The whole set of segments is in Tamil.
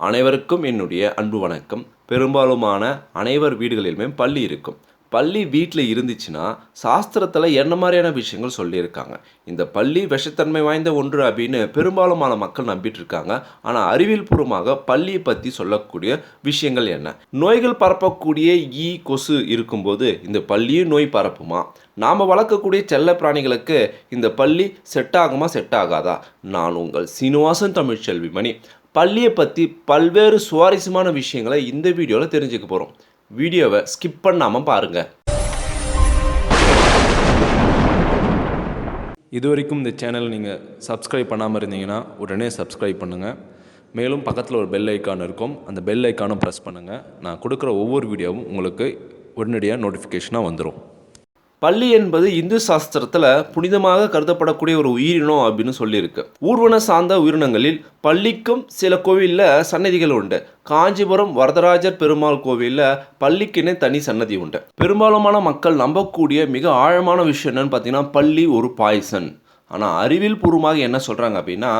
அனைவருக்கும் என்னுடைய அன்பு வணக்கம். பெரும்பாலுமான அனைவர் வீடுகளிலுமே பள்ளி இருக்கும். பள்ளி வீட்டில் இருந்துச்சுன்னா சாஸ்திரத்தில் என்ன மாதிரியான விஷயங்கள் சொல்லியிருக்காங்க? இந்த பள்ளி விஷத்தன்மை வாய்ந்த ஒன்று அப்படின்னு பெரும்பாலுமான மக்கள் நம்பிட்டு இருக்காங்க ஆனால் அறிவியல் பூர்வமாக பள்ளியை பற்றி சொல்லக்கூடிய விஷயங்கள் என்ன? நோய்கள் பரப்பக்கூடிய ஈ கொசு இருக்கும்போது இந்த பள்ளியும் நோய் பரப்புமா? நாம் வளர்க்கக்கூடிய செல்ல பிராணிகளுக்கு இந்த பள்ளி செட் ஆகுமா செட் ஆகாதா நான் உங்கள் சீனிவாசன் தமிழ்ச்செல்வி மணி பள்ளியை பற்றி பல்வேறு சுவாரஸ்யமான விஷயங்களை இந்த வீடியோவில் தெரிஞ்சுக்க போகிறோம் வீடியோவை ஸ்கிப் பண்ணாமல் பாருங்கள் இது வரைக்கும் இந்த சேனல் நீங்கள் சப்ஸ்கிரைப் பண்ணாமல் இருந்தீங்கன்னா உடனே சப்ஸ்கிரைப் பண்ணுங்கள் மேலும் பக்கத்தில் ஒரு பெல் ஐக்கான் இருக்கும். அந்த பெல் ஐக்கானும் ப்ரெஸ் பண்ணுங்கள் நான் கொடுக்குற ஒவ்வொரு வீடியோவும் உங்களுக்கு உடனடியாக நோட்டிஃபிகேஷனாக வந்துடும் பள்ளி என்பது இந்து சாஸ்திரத்தில் புனிதமாக கருதப்படக்கூடிய ஒரு உயிரினம் அப்படின்னு சொல்லியிருக்கு. ஊர்வன சார்ந்த உயிரினங்களில் பள்ளிக்கும் சில கோவிலில் சன்னதிகள் உண்டு. காஞ்சிபுரம் வரதராஜர் பெருமாள் கோவிலில் பள்ளிக்குன்னே தனி சன்னதி உண்டு. பெரும்பாலுமான மக்கள் நம்பக்கூடிய மிக ஆழமான விஷயம் என்னன்னு பார்த்தீங்கன்னா பள்ளி ஒரு பாய்சன். ஆனால் அறிவியல் பூர்வமாக என்ன சொல்கிறாங்க அப்படின்னா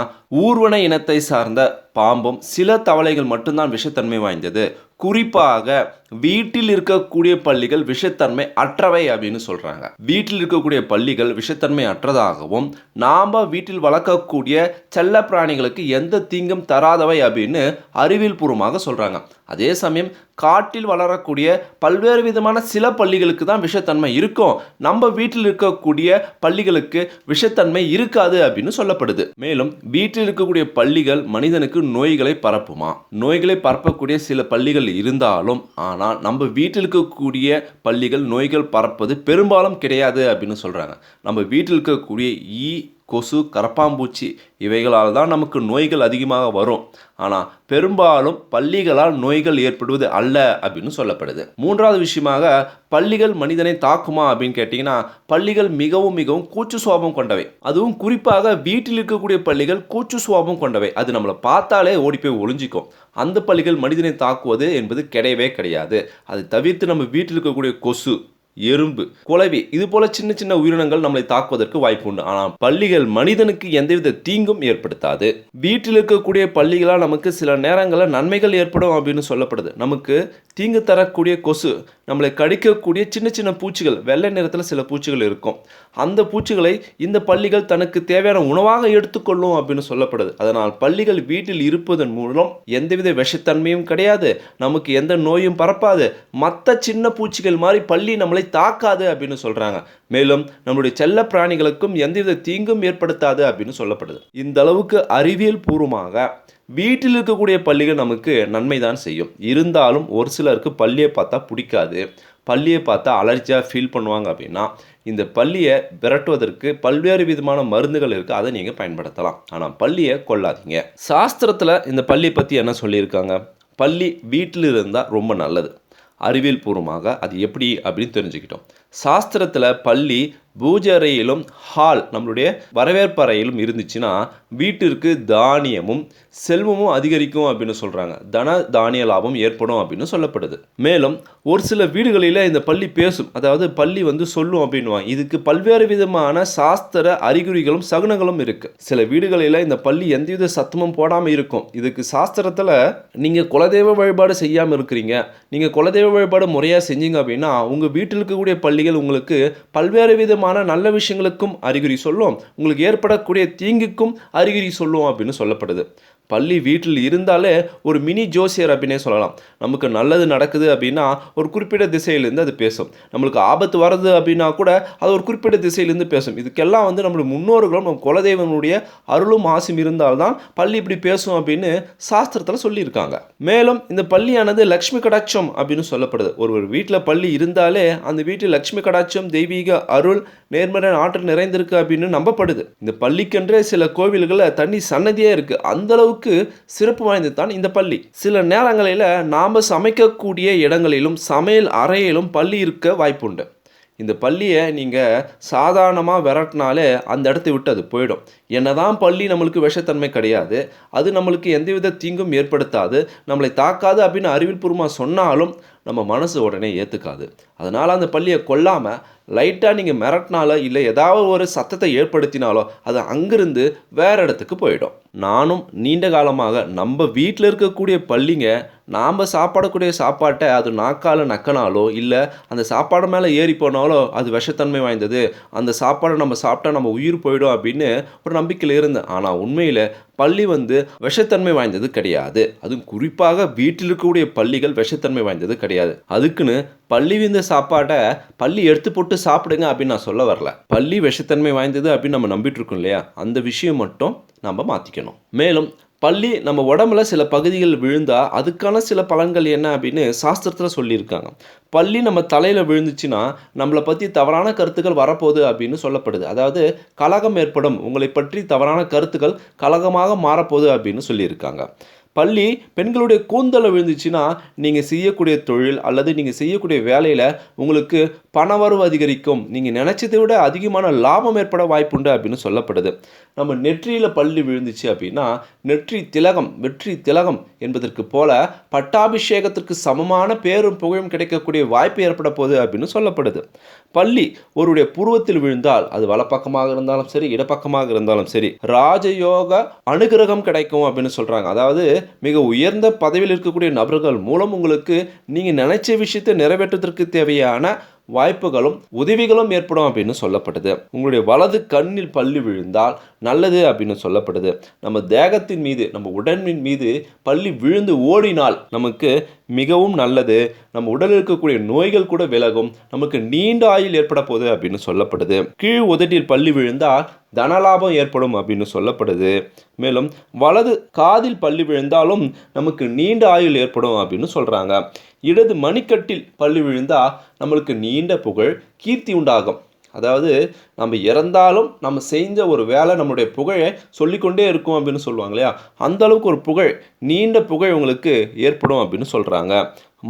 ஊர்வன இனத்தை சார்ந்த பாம்பும் சில தவளைகள் மட்டும்தான் விஷத்தன்மை வாய்ந்தது. குறிப்பாக வீட்டில் இருக்கக்கூடிய பள்ளிகள் விஷத்தன்மை அற்றவை அப்படின்னு சொல்கிறாங்க வீட்டில் இருக்கக்கூடிய பள்ளிகள் விஷத்தன்மை அற்றதாகவும் நாம் வீட்டில் வளர்க்கக்கூடிய செல்ல பிராணிகளுக்கு எந்த தீங்கும் தராதவை அப்படின்னு அறிவியல் பூர்வமாக சொல்கிறாங்க அதே சமயம் காட்டில் வளரக்கூடிய பல்வேறு விதமான சில பள்ளிகளுக்கு தான் விஷத்தன்மை இருக்கும். நம்ம வீட்டில் இருக்கக்கூடிய பள்ளிகளுக்கு விஷத்தன்மை இருக்காது அப்படின்னு சொல்லப்படுது. மேலும் வீட்டில் இருக்கக்கூடிய பள்ளிகள் மனிதனுக்கு நோய்களை பரப்புமா? நோய்களை பரப்பக்கூடிய சில பள்ளிகள் இருந்தாலும் ஆனால் நம்ம வீட்டில் இருக்கக்கூடிய பள்ளிகள் நோய்கள் பரப்பது பெரும்பாலும் கிடையாது அப்படின்னு சொல்கிறாங்க நம்ம வீட்டில் இருக்கக்கூடிய ஈ கொசு கரப்பாம்பூச்சி இவைகளால் தான் நமக்கு நோய்கள் அதிகமாக வரும். ஆனால் பெரும்பாலும் பள்ளிகளால் நோய்கள் ஏற்படுவது அல்ல அப்படின்னு சொல்லப்படுது. மூன்றாவது விஷயமாக பள்ளிகள் மனிதனை தாக்குமா அப்படின்னு கேட்டிங்கன்னா பள்ளிகள் மிகவும் மிகவும் கூச்சு சுவாபம் கொண்டவை. அதுவும் குறிப்பாக வீட்டில் இருக்கக்கூடிய பள்ளிகள் கூச்சு சுவாபம் கொண்டவை. அது நம்மளை பார்த்தாலே ஓடி போய் ஒளிஞ்சிக்கும். அந்த பள்ளிகள் மனிதனை தாக்குவது என்பது கிடையவே கிடையாது. அதை தவிர்த்து நம்ம வீட்டில் இருக்கக்கூடிய கொசு எறும்பு குலவி இது போல சின்ன சின்ன உயிரினங்கள் நம்மளை தாக்குவதற்கு வாய்ப்பு உண்டு. ஆனால் பள்ளிகள் மனிதனுக்கு எந்தவித தீங்கும் ஏற்படுத்தாது. வீட்டில் இருக்கக்கூடிய பள்ளிகளால் நமக்கு சில நேரங்களில் நன்மைகள் ஏற்படும் அப்படின்னு சொல்லப்படுது. நமக்கு தீங்கு தரக்கூடிய கொசு நம்மளை கடிக்கக்கூடிய சின்ன சின்ன பூச்சிகள் வெள்ளை நிறத்தில் சில பூச்சிகள் இருக்கும். அந்த பூச்சிகளை இந்த பள்ளிகள் தனக்கு தேவையான உணவாக எடுத்துக்கொள்ளும் அப்படின்னு சொல்லப்படுது. அதனால் பள்ளிகள் வீட்டில் இருப்பதன் மூலம் எந்தவித விஷத்தன்மையும் கிடையாது. நமக்கு எந்த நோயும் பரப்பாது. மற்ற சின்ன பூச்சிகள் மாதிரி பள்ளி நம்மளை தாக்காது அப்படின்னு சொல்கிறாங்க மேலும் நம்மளுடைய செல்ல பிராணிகளுக்கும் எந்தவித தீங்கும் ஏற்படுத்தாது அப்படின்னு சொல்லப்படுது. இந்த அளவுக்கு அறிவியல் பூர்வமாக வீட்டில் இருக்கக்கூடிய பள்ளிகள் நமக்கு நன்மை தான் செய்யும். இருந்தாலும் ஒரு சிலருக்கு பள்ளியை பார்த்தா பிடிக்காது. பள்ளியை பார்த்தா அலர்ஜியாக ஃபீல் பண்ணுவாங்க அப்படின்னா இந்த பள்ளியை விரட்டுவதற்கு பல்வேறு விதமான மருந்துகள் இருக்குது அதை நீங்கள் பயன்படுத்தலாம். ஆனால் பள்ளியை கொள்ளாதீங்க. சாஸ்திரத்தில் இந்த பள்ளியை பற்றி என்ன சொல்லியிருக்காங்க? பள்ளி வீட்டில் இருந்தால் ரொம்ப நல்லது. அறிவியல் பூர்வமாக அது எப்படி அப்படின்னு தெரிஞ்சுக்கிட்டோம். சாஸ்திரத்தில் பள்ளி பூஜை அறையிலும் ஹால் நம்மளுடைய வரவேற்பறையிலும் இருந்துச்சுன்னா வீட்டிற்கு தானியமும் செல்வமும் அதிகரிக்கும் அப்படின்னு சொல்கிறாங்க தன தானிய லாபம் ஏற்படும் அப்படின்னு சொல்லப்படுது. மேலும் ஒரு சில வீடுகளில் இந்த பள்ளி பேசும் அதாவது பள்ளி வந்து சொல்லும் அப்படின்வாங்க இதுக்கு பல்வேறு விதமான சாஸ்திர அறிகுறிகளும் சகுனங்களும் இருக்குது சில வீடுகளில் இந்த பள்ளி எந்தவித சத்தமும் போடாமல் இருக்கும். இதுக்கு சாஸ்திரத்தில் நீங்கள் குலதெய்வ வழிபாடு செய்யாமல் இருக்கிறீங்க. நீங்கள் குலதெய்வ வழிபாடு முறையாக செஞ்சீங்க அப்படின்னா உங்கள் வீட்டில் இருக்கக்கூடிய பள்ளி பள்ளிகள் உங்களுக்கு பல்வேறு விதமான நல்ல விஷயங்களுக்கும் அறிகுறி சொல்லும். உங்களுக்கு ஏற்படக்கூடிய தீங்குக்கும் அறிகுறி சொல்லும் அப்படின்னு சொல்லப்படுது. பள்ளி வீட்டில் இருந்தாலே ஒரு மினி ஜோசியர் அப்படின்னே சொல்லலாம். நமக்கு நல்லது நடக்குது அப்படின்னா ஒரு குறிப்பிட்ட திசையிலேருந்து அது பேசும். நம்மளுக்கு ஆபத்து வருது அப்படின்னா கூட அது ஒரு குறிப்பிட்ட திசையிலேருந்து பேசும். இதுக்கெல்லாம் வந்து நம்மளுடைய முன்னோர்களும் நம்ம குலதெய்வனுடைய அருளும் ஆசும் இருந்தால்தான் பள்ளி இப்படி பேசும் அப்படின்னு சாஸ்திரத்தில் சொல்லியிருக்காங்க. மேலும் இந்த பள்ளியானது லக்ஷ்மி கடாட்சம் அப்படின்னு சொல்லப்படுது. ஒரு ஒரு வீட்டில் பள்ளி இருந்தாலே அந்த வீட்டில் லக்ஷ்மி கடாட்சம் தெய்வீக அருள் நேர்மறை ஆற்றல் நிறைந்திருக்கு அப்படின்னு நம்பப்படுது. இந்த பள்ளிக்கென்றே சில கோவில்களில் தண்ணி சன்னதியே இருக்குது அந்த அளவுக்கு சிறப்பு வாய்ந்தது தான் இந்த பள்ளி. சில நேரங்களில் நாம் சமைக்கக்கூடிய இடங்களிலும் சமையல் அறையிலும் பள்ளி இருக்க வாய்ப்புண்டு. இந்த பள்ளியை நீங்கள் சாதாரணமாக விரட்டினாலே அந்த இடத்த விட்டு அது போயிடும். என்னதான் பள்ளி நம்மளுக்கு விஷத்தன்மை கிடையாது. அது நம்மளுக்கு எந்தவித தீங்கும் ஏற்படுத்தாது. நம்மளை தாக்காது அப்படின்னு அறிவியல்பூர்வமாக சொன்னாலும் நம்ம மனசு உடனே ஏற்றுக்காது அதனால் அந்த பள்ளியை கொல்லாமல் லைட்டாக நீங்கள் மிரட்டினாலோ இல்லை ஏதாவது ஒரு சத்தத்தை ஏற்படுத்தினாலோ அது அங்கிருந்து வேறு இடத்துக்கு போயிடும். நானும் நீண்ட காலமாக நம்ம வீட்டில் இருக்கக்கூடிய பள்ளிங்க நாம் சாப்பிடக்கூடிய சாப்பாட்டை அது நாக்கால் நக்கினாலோ இல்லை அந்த சாப்பாடு மேலே ஏறி போனாலோ அது விஷத்தன்மை வாய்ந்தது. அந்த சாப்பாடை நம்ம சாப்பிட்டா நம்ம உயிர் போயிடும் அப்படின்னு ஒரு நம்பிக்கையில் இருந்தேன். ஆனால் உண்மையில் பள்ளி வந்து விஷத்தன்மை வாய்ந்தது கிடையாது. அதுவும் குறிப்பாக வீட்டில் இருக்கக்கூடிய பள்ளிகள் விஷத்தன்மை வாய்ந்தது கிடையாது. அதுக்குன்னு பள்ளி விந்த சாப்பாட்டை பள்ளி எடுத்து போட்டு சாப்பிடுங்க அப்படின்னு நான் சொல்ல வரல. பள்ளி விஷத்தன்மை வாய்ந்தது அப்படின்னு நம்ம நம்பிட்டு இருக்கோம் இல்லையா? அந்த விஷயம் மட்டும் நம்ம மாற்றிக்கணும் மேலும் பள்ளி நம்ம உடம்புல சில பகுதிகள் விழுந்தால் அதுக்கான சில பலன்கள் என்ன அப்படின்னு சாஸ்திரத்தில் சொல்லியிருக்காங்க. பள்ளி நம்ம தலையில் விழுந்துச்சுன்னா நம்மளை பற்றி தவறான கருத்துக்கள் வரப்போகுது அப்படின்னு சொல்லப்படுது. அதாவது கலகம் ஏற்படும். உங்களை பற்றி தவறான கருத்துக்கள் கலகமாக மாறப்போகுது அப்படின்னு சொல்லியிருக்காங்க. பள்ளி பெண்களுடைய கூந்தலை விழுந்துச்சுன்னா நீங்கள் செய்யக்கூடிய தொழில் அல்லது நீங்கள் செய்யக்கூடிய வேலையில் உங்களுக்கு பணவரவு அதிகரிக்கும். நீங்கள் நினச்சதை விட அதிகமான லாபம் ஏற்பட வாய்ப்புண்டு அப்படின்னு சொல்லப்படுது. நம்ம நெற்றியில் பள்ளி விழுந்துச்சு அப்படின்னா நெற்றி திலகம் வெற்றி திலகம் என்பதற்கு போல பட்டாபிஷேகத்திற்கு சமமான பேரும் புகழும் கிடைக்கக்கூடிய வாய்ப்பு ஏற்பட போகுது அப்படின்னு சொல்லப்படுது. பள்ளி ஒருடைய புருவத்தில் விழுந்தால் அது வலப்பக்கமாக இருந்தாலும் சரி இடப்பக்கமாக இருந்தாலும் சரி ராஜயோக அனுகிரகம் கிடைக்கும் அப்படின்னு சொல்கிறாங்க அதாவது மிக உயர்ந்த பதவியில் இருக்கக்கூடிய நபர்கள் மூலம் உங்களுக்கு நீங்கள் நினைச்ச விஷயத்தை நிறைவேற்றுவதற்கு தேவையான வாய்ப்புகளும் உதவிகளும் ஏற்படும் அப்படின்னு சொல்லப்படுது உங்களுடைய வலது கண்ணில் பள்ளி விழுந்தால் நல்லது அப்படின்னு சொல்லப்படுது நம்ம தேகத்தின் மீது நம்ம உடம்பின் மீது பள்ளி விழுந்து ஓடினால் நமக்கு மிகவும் நல்லது. நம்ம உடலில் இருக்கக்கூடிய நோய்கள் கூட விலகும். நமக்கு நீண்ட ஆயுள் ஏற்பட போகுது அப்படின்னு சொல்லப்படுது. கீழ் உதட்டில் பள்ளி விழுந்தால் தனலாபம் ஏற்படும் அப்படின்னு சொல்லப்படுது. மேலும் வலது காதில் பள்ளி விழுந்தாலும் நமக்கு நீண்ட ஆயுள் ஏற்படும் அப்படின்னு சொல்கிறாங்க இடது மணிக்கட்டில் பள்ளி விழுந்தால் நம்மளுக்கு நீண்ட புகழ் கீர்த்தி உண்டாகும். அதாவது நம்ம இறந்தாலும் நம்ம செஞ்ச ஒரு வேலை நம்மளுடைய புகழை சொல்லிக்கொண்டே இருக்கும் அப்படின்னு சொல்லுவாங்க இல்லையா? அந்த அளவுக்கு ஒரு புகழ் நீண்ட புகழ் உங்களுக்கு ஏற்படும் அப்படின்னு சொல்கிறாங்க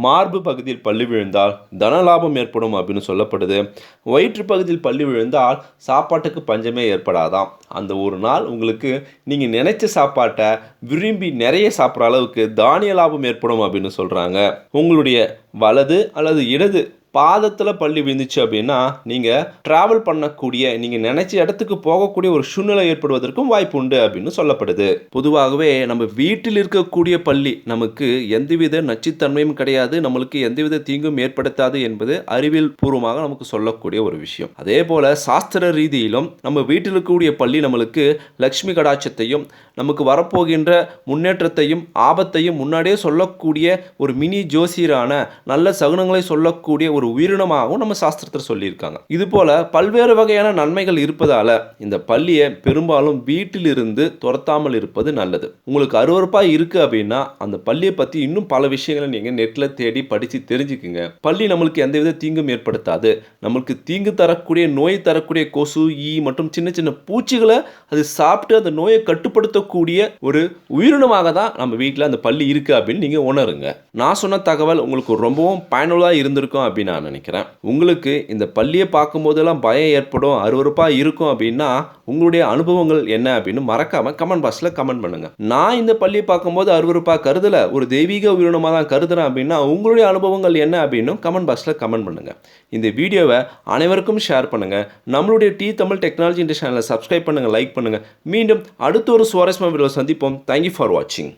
மார்பு பகுதியில் பள்ளி விழுந்தால் தனலாபம் ஏற்படும் அப்படின்னு சொல்லப்படுது. வயிற்று பகுதியில் பள்ளி விழுந்தால் சாப்பாட்டுக்கு பஞ்சமே ஏற்படாதாம். அந்த ஒரு நாள் உங்களுக்கு நீங்கள் நினைச்ச சாப்பாட்டை விரும்பி நிறைய சாப்பிட்ற அளவுக்கு தானிய லாபம் ஏற்படும் அப்படின்னு சொல்கிறாங்க உங்களுடைய வலது அல்லது இடது பாதத்தில் பள்ளி விழுந்துச்சு அப்படின்னா நீங்கள் ட்ராவல் பண்ணக்கூடிய நீங்கள் நினைச்ச இடத்துக்கு போகக்கூடிய ஒரு சூழ்நிலை ஏற்படுவதற்கும் வாய்ப்பு உண்டு அப்படின்னு சொல்லப்படுது. பொதுவாகவே நம்ம வீட்டில் இருக்கக்கூடிய பள்ளி நமக்கு எந்தவித நச்சுத்தன்மையும் கிடையாது நம்மளுக்கு எந்தவித தீங்கும் ஏற்படுத்தாது என்பது அறிவியல் பூர்வமாக நமக்கு சொல்லக்கூடிய ஒரு விஷயம். அதே போல சாஸ்திர ரீதியிலும் நம்ம வீட்டில் இருக்கக்கூடிய பள்ளி நம்மளுக்கு லக்ஷ்மி கடாட்சத்தையும் நமக்கு வரப்போகின்ற முன்னேற்றத்தையும் ஆபத்தையும் முன்னாடியே சொல்லக்கூடிய ஒரு மினி ஜோசியரான நல்ல சகுனங்களை சொல்லக்கூடிய ஒரு உயிரினமாகவும் நம்ம சாஸ்திரத்தில் சொல்லியிருக்காங்க. இது போல பல்வேறு வகையான நன்மைகள் இருப்பதால இந்த பள்ளியை பெரும்பாலும் வீட்டிலிருந்து துரத்தாமல் இருப்பது நல்லது. உங்களுக்கு அருவறுப்பாக இருக்கு அப்படின்னா அந்த பள்ளியை பற்றி இன்னும் பல விஷயங்களை நீங்கள் நெட்டில் தேடி படித்து தெரிஞ்சுக்குங்க. பள்ளி நம்மளுக்கு எந்தவித தீங்கும் ஏற்படுத்தாது. நம்மளுக்கு தீங்கு தரக்கூடிய நோய் தரக்கூடிய கொசு ஈ மற்றும் சின்ன சின்ன பூச்சிகளை அது சாப்பிட்டு அந்த நோயை கட்டுப்படுத்தக்கூடிய ஒரு உயிரினமாக தான் நம்ம வீட்டில் அந்த பள்ளி இருக்குது அப்படின்னு நீங்கள் உணருங்க. நான் சொன்ன தகவல் உங்களுக்கு ரொம்பவும் பயனுள்ளதாக இருந்திருக்கும் அப்படின்னா நான் நினைக்கிறேன். உங்களுக்கு இந்த பள்ளியை பார்க்கும்போதெல்லாம் பயம் ஏற்படும் அருவறுப்பாக இருக்கும் அப்படின்னா உங்களுடைய அனுபவங்கள் என்ன அப்படின்னு மறக்காமல் கமெண்ட் பாக்ஸில் கமெண்ட் பண்ணுங்கள் நான் இந்த பள்ளியை பார்க்கும்போது அருவறுப்பாக கருதலை ஒரு தெய்வீக உயிரினமாக தான் கருதுறேன் அப்படின்னா உங்களுடைய அனுபவங்கள் என்ன அப்படின்னு கமெண்ட் பாக்ஸில் கமெண்ட் பண்ணுங்கள் இந்த வீடியோவை அனைவருக்கும் ஷேர் பண்ணுங்கள் நம்மளுடைய டி தமிழ் டெக்னாலஜி இந்த சேனலை சப்ஸ்கிரைப் பண்ணுங்கள் லைக் பண்ணுங்கள் மீண்டும் அடுத்த ஒரு சுவாரஸ்யமான வீடியோ சந்திப்போம். தேங்க்யூ ஃபார் வாட்சிங்